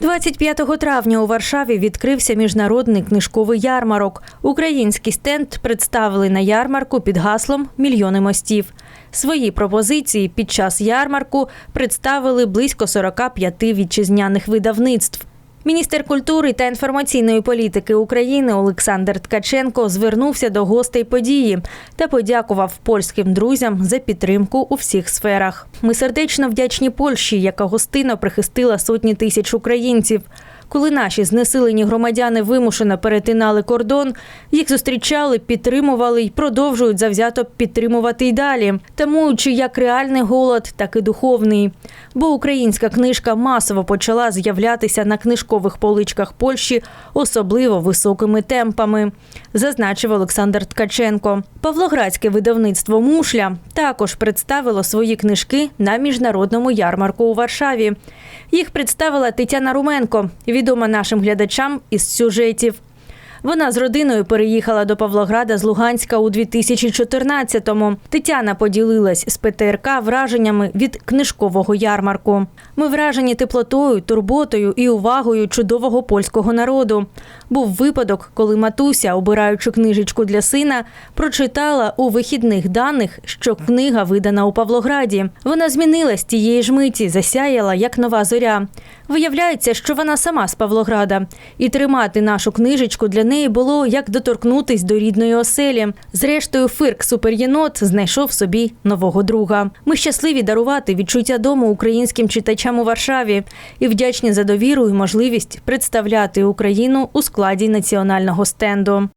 25 травня у Варшаві відкрився міжнародний книжковий ярмарок. Український стенд представили на ярмарку під гаслом Мільйони мостів. Свої пропозиції під час ярмарку представили близько 45 вітчизняних видавництв. Міністр культури та інформаційної політики України Олександр Ткаченко звернувся до гостей події та подякував польським друзям за підтримку у всіх сферах. Ми сердечно вдячні Польщі, яка гостинно прихистила сотні тисяч українців. Коли наші знесилені громадяни вимушено перетинали кордон, їх зустрічали, підтримували й продовжують завзято підтримувати й далі, тамуючи як реальний голод, так і духовний. Бо українська книжка масово почала з'являтися на книжкових поличках Польщі особливо високими темпами, зазначив Олександр Ткаченко. Павлоградське видавництво Мушля також представило свої книжки на міжнародному ярмарку у Варшаві. Їх представила Тетяна Руменко, відома нашим глядачам із сюжетів. Вона з родиною переїхала до Павлограда з Луганська у 2014-му. Тетяна поділилась з ПТРК враженнями від книжкового ярмарку. Ми вражені теплотою, турботою і увагою чудового польського народу. Був випадок, коли матуся, обираючи книжечку для сина, прочитала у вихідних даних, що книга видана у Павлограді. Вона змінилась тієї ж миті, засяяла як нова зоря. Виявляється, що вона сама з Павлограда, і тримати нашу книжечку для неї було як доторкнутись до рідної оселі. Зрештою, фирк суперєнот знайшов собі нового друга. Ми щасливі дарувати відчуття дому українським читачам у Варшаві і вдячні за довіру і можливість представляти Україну у складі національного стенду.